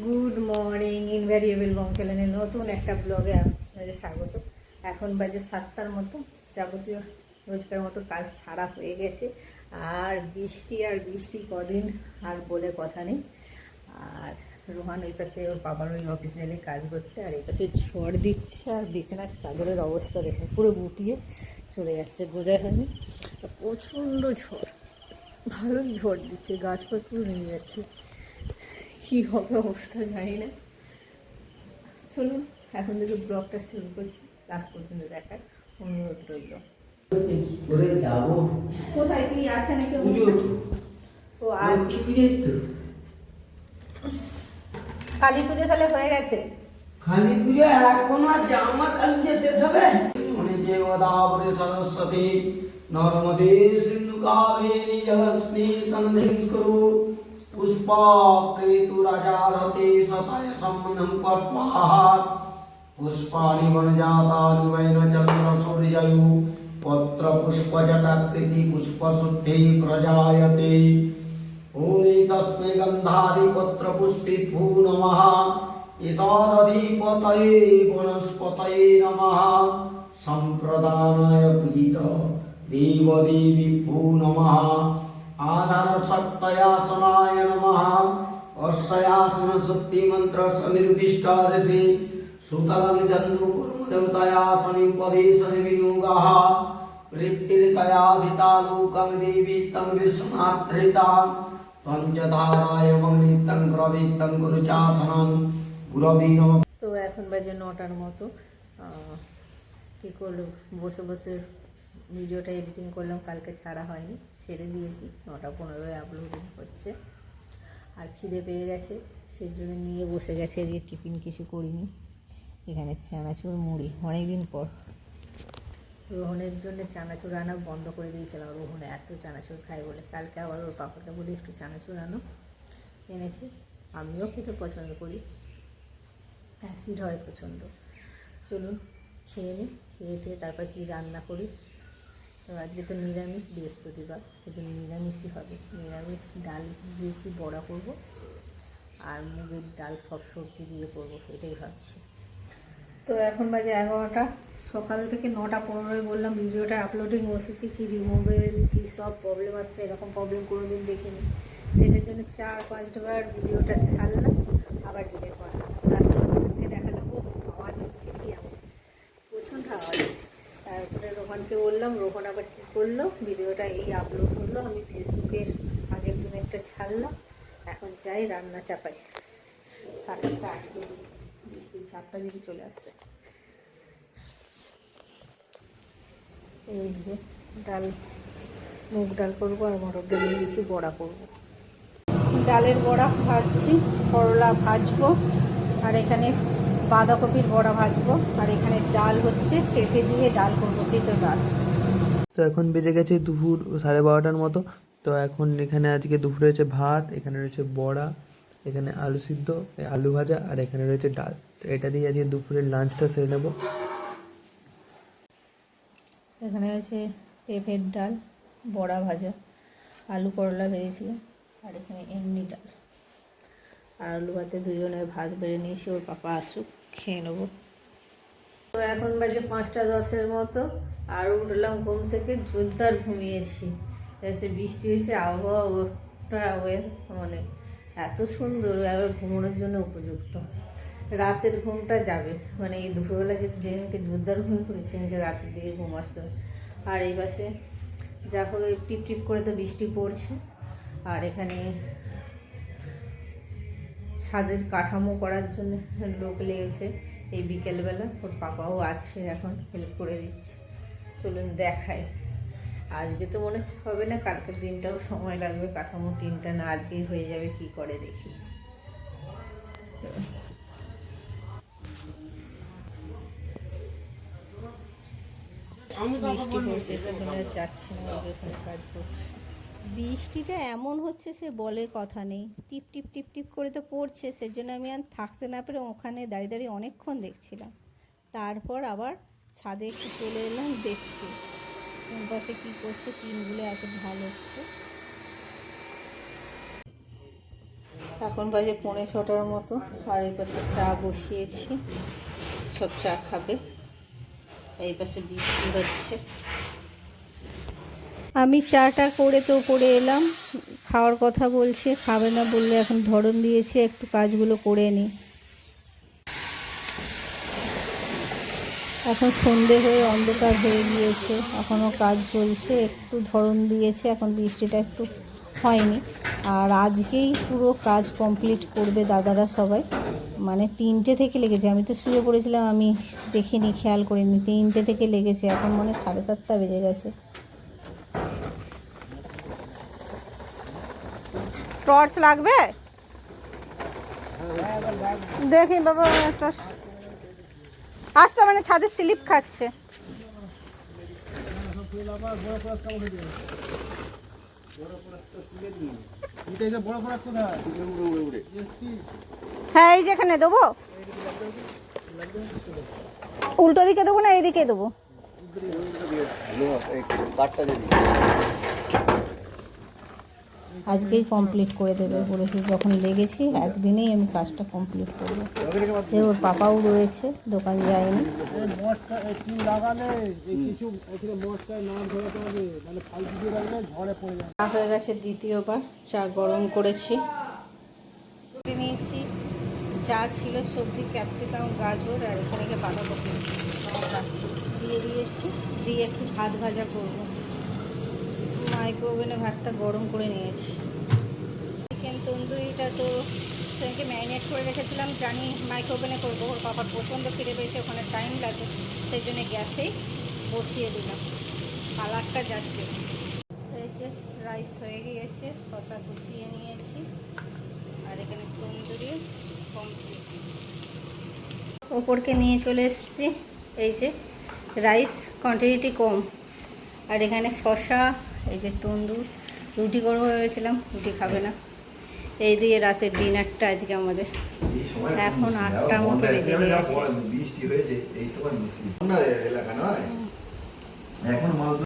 Good morning invariable বং চ্যানেলের নতুন একটা ব্লগে আপনাদের স্বাগত। এখন বাজে সাতটার মতো, যাবতীয় রোজকার মতো কাজ সারা হয়ে গেছে। আর বৃষ্টি আর বৃষ্টি কদিন আর বলে কথা নেই। আর রোহান ওই পাশে, ওর বাবার ওই অফিসিয়ালি কাজ করছে, আর এই পাশে ঝড় দিচ্ছে, আর বিছানার চাদরের অবস্থা দেখে পুরো গুটিয়ে চলে যাচ্ছে গোজায় হয়নি। প্রচণ্ড ঝড় ভালোই ঝড় দিচ্ছে গাছপালা পুরো নেমে যাচ্ছে। কী হবে অবস্থা জানি না। চলুন এখন থেকে ব্লগটা শুরু করছি। লাস্ট পর্যন্ত দেখার অনুরোধ রইল। করে কোথায় কি আছে নাকি ও আজ। কালী পুজো তাহলে হয়ে গেছে? কালী পুজো এখনও আছে আমার কালী পুজো শেষ হবে। মনে যে গোদাবরী সরস্বতী নর্মদে সিন্ধু কাবেরী পুষ্পা पुष्पाक्रेतुरजारते सतयसम्नं कर्त्वाः। पुष्पाणि वनजातानि वैन प्रजायते। ॐ तस्मै गन्धारि पत्रपुष्पिभ्यो नमः एतादधिपतये वनस्पतये नमः। सम्प्रदानाय नमः आधारशक्तयासनाय नमः अर्षयासनशक्तिमन्त्रसनिर्विष्टारसि सुतलं चन्द्रकुर्मदेवतयासनिपवेशनि विनियोगः वृत्तिर्तयाधितालोकं देवी तं विस्मात्रितां पञ्चधाराय मग्नितं प्रवृत्तं गुरुचासनं गुरवे नमः তো এখন বাজে নটার মতো আহ, কি করলো বসে বসে ভিডিওটা এডিটিং করলাম কালকে ছাড়া হয়নি ছেড়ে দিয়েছি, নটা পনেরোয় আপলোডিং হচ্ছে। আর খিদে পেয়ে গেছে, সেই জন্য নিয়ে বসে গেছে যে টিফিন কিছু করিনি। এখানে চানাচুর মুড়ি অনেক দিন পর। রোহনের জন্য চানাচুর আনা বন্ধ করে দিয়েছিলাম। রোহন এত চানাচুর খায় বলে, কালকে আবার ওর পাপাকে বলি একটু চানাচুর আনো। এনেছি, আমিও খেতে পছন্দ করি। অ্যাসিড হয় প্রচণ্ড। চলুন, খেয়ে নিই খেয়ে টেয়ে তারপর কী রান্না করি? তো আজকে তো নিরামিষ বৃহস্পতিবার, সেজন্য নিরামিষই হবে। নিরামিষ ডাল দিয়েছি, বড়া করব আর মুগের ডাল সব সবজি দিয়ে করব, এটাই ভাবছি। তো এখন বাজে এগারোটা, সকাল থেকে নটা পনেরোয় বললাম ভিডিওটা আপলোডিং বসেছি, কি রিমুভেল কী সব প্রবলেম আসছে, এরকম প্রবলেম কোনো দিন দেখিনি। সেটার জন্য চার পাঁচবার ভিডিওটা ছাড়লাম, আবার ডিলেট করলাম লাস্টে দেখালাম ও আওয়াজ হচ্ছে কি এমন প্রচণ্ড আওয়াজ হচ্ছে তারপরে বললাম, রোহন আবার কী করল? ভিডিওটা এই আপলোড করল। আমি ফেসবুকে আগের দিন একটা ছাড়লাম। এখন যাই রান্না চাপাই। সাতটা আটকে বৃষ্টির ঝাপটা চলে আসছে। এই যে ডাল, মুগ ডাল করব আর মটর ডাল দিয়েছি বড়া করব। ডালের বড়া ভাজছি, করলা ভাজবো, আর এখানে বাঁধাকপির বড়া ভাজবো। আর এখানে ডাল হচ্ছে, পেঁপে দিয়ে ডাল করব, তেতো ডাল। তো এখন বেজে গেছে দুপুর সাড়ে বারোটার মতো। তো এখন এখানে আজকে দুপুরে রয়েছে ভাত, এখানে রয়েছে বড়া, এখানে আলু সিদ্ধ আলু ভাজা, আর এখানে রয়েছে ডাল। এটা দিয়ে আজকে দুপুরের লাঞ্চটা সেরে নেব। এখানে রয়েছে পেঁপের ডাল, বড়া ভাজা, আলু করলা ভেজেছিলাম আর এখানে এমনি ডাল। আর আলু ভাতে দুজনের ভাত বেড়ে নিয়েছি, ওর পাপা আসুক, খেয়ে নেব। তো এখন বাজে পাঁচটা দশের মতো, আর উঠলাম ঘুম থেকে জোরদার ঘুমিয়েছি। এসে বৃষ্টি হয়েছে, আবহাওয়া ওয়ের মানে এত সুন্দর এবার ঘুমানোর জন্য উপযুক্ত। রাতের ঘুমটা যাবে মানে এই দুপুরবেলা যে যেদিনকে জোরদার ঘুম করি, সেদিনকে রাতের দিকে ঘুম আসতে হবে। আর এই পাশে যা হোক টিপ টিপ করে তো বৃষ্টি পড়ছে, আর এখানে ছাদের কাঠামো করার জন্য লোক লেগেছে। এই বিকেলবেলা ওর পাপাও আছে এখন হেল্প করে দিচ্ছে। চলুন দেখায় আজকে তো মনে হচ্ছে হবে না কালকের দিনটাও সময় লাগবে কাঠামো টিনটা না আজকেই হয়ে যাবে কি করে দেখি। বৃষ্টি পড়ছে সেজন্য যাচ্ছি না ওখানে কাজ করছে। বৃষ্টিটা এমন হচ্ছে সে বলে কথা নেই। টিপ টিপ টিপ টিপ করে তো পড়ছে, সেজন্য আমি আর থাকতে না পেরে ওখানে দাঁড়িয়ে দাঁড়িয়ে অনেকক্ষণ দেখছিলাম। তারপর আবার ছাদে একটু চলে এলাম দেখতে। কোন পাশে কী করছে, টিনগুলো এত ভালো হচ্ছে। এখন বাজে পৌনে ছটার মতো, আর এই পাশে চা বসিয়েছি। সব চা খাবে। এই পাশে বৃষ্টি হচ্ছে। আমি চাটা করে তো করে এলাম, খাওয়ার কথা বলছে, খাবে না বললে এখন ধরন দিয়েছে, একটু কাজগুলো করে নিই এখন সন্ধে হয়ে অন্ধকার হয়ে গিয়েছে, এখনও কাজ চলছে, একটু ধরন দিয়েছে, এখন বৃষ্টিটা একটু হয়নি। আর আজকেই পুরো কাজ কমপ্লিট করবে দাদারা সবাই। মানে তিনটে থেকে লেগেছে, আমি তো শুয়ে পড়েছিলাম, আমি দেখিনি, খেয়াল করিনি, তিনটে থেকে লেগেছে, এখন মানে সাড়ে সাতটা বেজে গেছে। টর্চ লাগবে? দেখি বাবা, একটা আসতো মানে ছাদের স্লিপ খাচ্ছে। হ্যাঁ এই যেখানে দেবো। উল্টো দিকে দেবো না এইদিকে দেবো। আজকেই কমপ্লিট করে দেবে বলেছি। যখন লেগেছি একদিনেই আমি কাজটা কমপ্লিট করব। ওর পাপাও রয়েছে দোকান যায়নি। চা হয়ে গেছে দ্বিতীয়বার চা গরম করেছি। করে নিয়েছি যা ছিল সবজি ক্যাপসিকাম গাজর আর এখানে গিয়ে বাঁধাকপি দিয়ে দিয়েছি দিয়ে একটু ভাত ভাজা করব। মাইক্রো ওভেনে ভাতটা গরম করে নিয়েছি। চিকেন তন্দুরিটা তো সেদিনকে ম্যারিনেট করে রেখেছিলাম, জানি মাইক্রো ওভেনে করব, ওর বাবার প্রচণ্ড ফিরে পেয়েছে, ওখানে টাইম লাগে সেই জন্য গ্যাসেই বসিয়ে দিলাম। কালারটা যাচ্ছে। এই যে রাইস হয়ে গিয়েছে শশা কষিয়ে নিয়েছি, আর এখানে তন্দুরি কমপ্লিট ওপরকে নিয়ে চলে এসেছি, এই যে রাইস কোয়ান্টিটি কম আর এখানে শশা এই যে তন্দুর রুটি করব ভেবেছিলাম রুটি খাবে না। এই দিয়ে রাতের ডিনারটা আজকে আমাদের। এখন আটটার মতো বেজে গেছে। এখন